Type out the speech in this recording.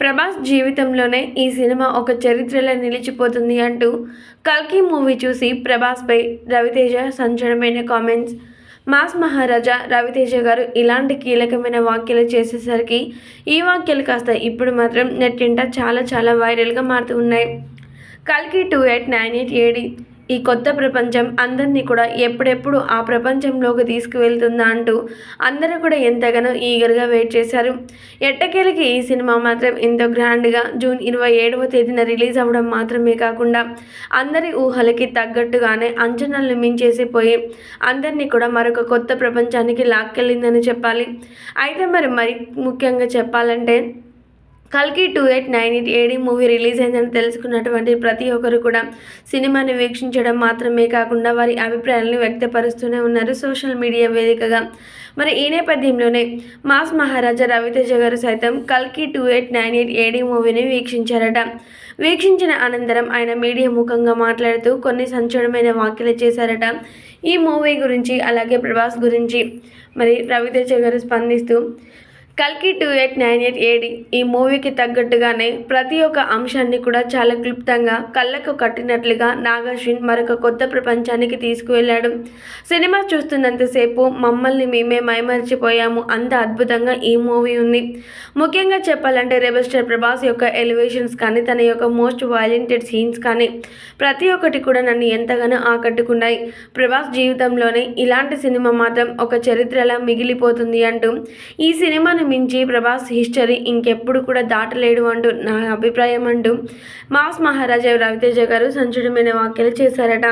ప్రభాస్ జీవితంలోనే ఈ సినిమా ఒక చరిత్రలో నిలిచిపోతుంది అంటూ కల్కి మూవీ చూసి ప్రభాస్పై రవితేజ సంచలనమైన కామెంట్స్. మాస్ మహారాజా రవితేజ గారు ఇలాంటి కీలకమైన వ్యాఖ్యలు చేసేసరికి ఈ వ్యాఖ్యలు కాస్త ఇప్పుడు మాత్రం నెట్టింట చాలా చాలా వైరల్గా మారుతూ ఉన్నాయి. కల్కి two eight nine eight AD ఈ కొత్త ప్రపంచం అందరినీ కూడా ఎప్పుడెప్పుడు ఆ ప్రపంచంలోకి తీసుకువెళ్తుందా అంటూ అందరూ కూడా ఎంతగానో ఈగర్గా వెయిట్ చేశారు. ఎట్టకేలకి ఈ సినిమా మాత్రం ఎంతో గ్రాండ్గా జూన్ ఇరవై ఏడవ తేదీన రిలీజ్ అవ్వడం మాత్రమే కాకుండా అందరి ఊహలకి తగ్గట్టుగానే అంచనాలను మించేసిపోయి అందరినీ కూడా మరొక కొత్త ప్రపంచానికి లాక్కెళ్ళిందని చెప్పాలి. అయితే మరి మరి ముఖ్యంగా చెప్పాలంటే కల్కి two eight nine eight AD movie release అయిందని తెలుసుకున్నటువంటి ప్రతి ఒక్కరు కూడా సినిమాని వీక్షించడం మాత్రమే కాకుండా వారి అభిప్రాయాలను వ్యక్తపరుస్తూనే ఉన్నారు సోషల్ మీడియా వేదికగా. మరి ఈ నేపథ్యంలోనే మాస్ మహారాజా రవితేజ గారు సైతం కల్కి two eight nine eight AD మూవీని వీక్షించారట. వీక్షించిన అనంతరం ఆయన మీడియా ముఖంగా మాట్లాడుతూ కొన్ని సంచలనమైన వ్యాఖ్యలు చేశారట. ఈ మూవీ గురించి అలాగే ప్రభాస్ గురించి మరి రవితేజ గారు స్పందిస్తూ కల్కి two eight nine eight AD ఈ మూవీకి తగ్గట్టుగానే ప్రతి ఒక్క అంశాన్ని కూడా చాలా క్లుప్తంగా కళ్ళకు కట్టినట్లుగా నాగార్జున్ మరొక కొత్త ప్రపంచానికి తీసుకువెళ్ళాడు. సినిమా చూస్తున్నంతసేపు మమ్మల్ని మేమే మైమరిచిపోయాము. అంత అద్భుతంగా ఈ మూవీ ఉంది. ముఖ్యంగా చెప్పాలంటే రెబల్ స్టార్ ప్రభాస్ యొక్క ఎలివేషన్స్ కానీ తన యొక్క మోస్ట్ వైలెంటెడ్ సీన్స్ కానీ ప్రతి ఒక్కటి కూడా నన్ను ఎంతగానో ఆకట్టుకున్నాయి. ప్రభాస్ జీవితంలోనే ఇలాంటి సినిమా మాత్రం ఒక చరిత్రలా మిగిలిపోతుంది అంటూ ఈ సినిమాను మించి ప్రభాస్ హిస్టరీ ఇంకెప్పుడు కూడా దాటలేడు అంటూ నా అభిప్రాయం అంటూ మాస్ మహారాజా రవితేజ గారు సంచలనమైన వ్యాఖ్యలు చేశారట.